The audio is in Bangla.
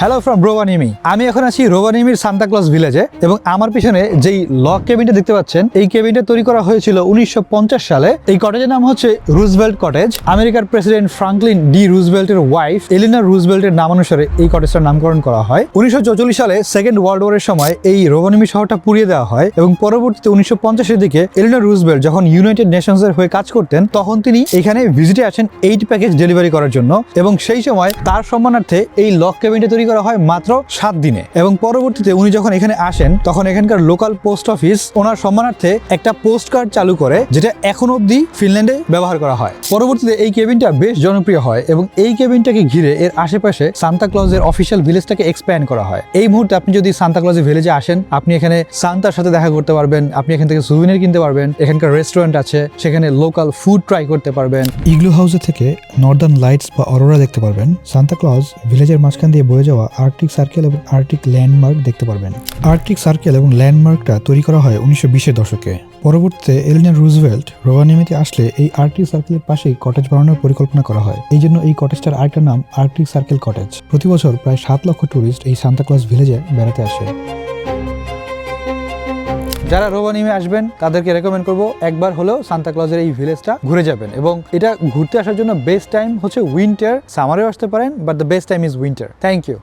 হ্যালো ফ্রম রোবানিমি আমি এখন আছি রোবানিমির সান্তাক্লজ ভিলেজে এবং আমার পিছনে যেই লক কেবিনটা দেখতে পাচ্ছেন, এই কেবিনটা তৈরি করা হয়েছিল উনিশশো সালে। এই কটেজের নাম হচ্ছে রুজভেল্ট কটেজ আমেরিকার প্রেসিডেন্ট ফ্রাঙ্কলিন ডি রুজভেল্টের ওয়াইফ এলিনা রুজভেল্টের নামানুসারে এই কটেজটার নামকরণ করা হয়। উনিশশো সালে সেকেন্ড ওয়ার্ল্ড ওয়ারের সময় এই রোবানিমি শহরটা পুড়িয়ে দেওয়া হয় এবং পরবর্তীতে উনিশশো পঞ্চাশের দিকে এলিনা রুজভেল্ট যখন ইউনাইটেড নেশনস এর হয়ে কাজ করতেন, তখন তিনি এখানে ভিজিটে আসেন এইট প্যাকেজ ডেলিভারি করার জন্য এবং সেই সময় তার সম্মানার্থে এই লক কেবিনটা তৈরি করা হয় মাত্র সাত দিনে। এবং পরবর্তীতে উনি যখন এখানে আসেন, তখন এখানকার লোকাল পোস্ট অফিস ওনার সম্মানার্থে একটা পোস্ট কার্ড চালু করে, যেটা এখন অবধি ফিনল্যান্ডে ব্যবহার করা হয়। পরবর্তীতে এই কেবিনটা বেশ জনপ্রিয় হয় এবং এই কেবিনটাকে ঘিরে এর আশেপাশে সান্তা ক্লজের অফিসিয়াল ভিলেজটাকে এক্সপ্যান্ড করা হয়। এই মুহূর্তে আপনি যদি সান্তা ক্লজের ভিলেজে আসেন, আপনি এখানে সান্তার সাথে দেখা করতে পারবেন, আপনি এখান থেকে সুভিনির কিনতে পারবেন, এখানকার রেস্টুরেন্ট আছে, সেখানে লোকাল ফুড ট্রাই করতে পারবেন। ইগলু হাউসে থেকে নর্দার্ন লাইটস বা অরোরা দেখতে পারবেন। সান্তা ক্লজ ভিলেজের মাঝখান দিয়ে বয়ে যাওয়া আর্কটিক সার্কেল এবং আর্কটিক ল্যান্ডমার্ক দেখতে পারবেন। আর্কটিক সার্কেল এবং ল্যান্ডমার্কটা তৈরি করা হয় উনিশশো বিশের দশকে। পরবর্তীতে এলিনা রুজভেল্ট রোভানিমিতে আসলে এই আর্কটিক সার্কেলের পাশেই কটেজ বানানোর পরিকল্পনা করা হয়। এই জন্য এই কটেজটার আরেকটা নাম আর্কটিক সার্কেল কটেজ। প্রতি বছর প্রায় সাত লক্ষ ট্যুরিস্ট এই সান্তা ক্লজ ভিলেজে বেড়াতে আসে। যারা রোবানিমে আসবেন, তাদেরকে রেকমেন্ড করব, একবার হলেও সান্তা ক্লজের এই ভিলেজটা ঘুরে যাবেন এবং এটা ঘুরতে আসার জন্য বেস্ট টাইম হচ্ছে উইন্টার সামারেও আসতে পারেন but the best time is winter thank you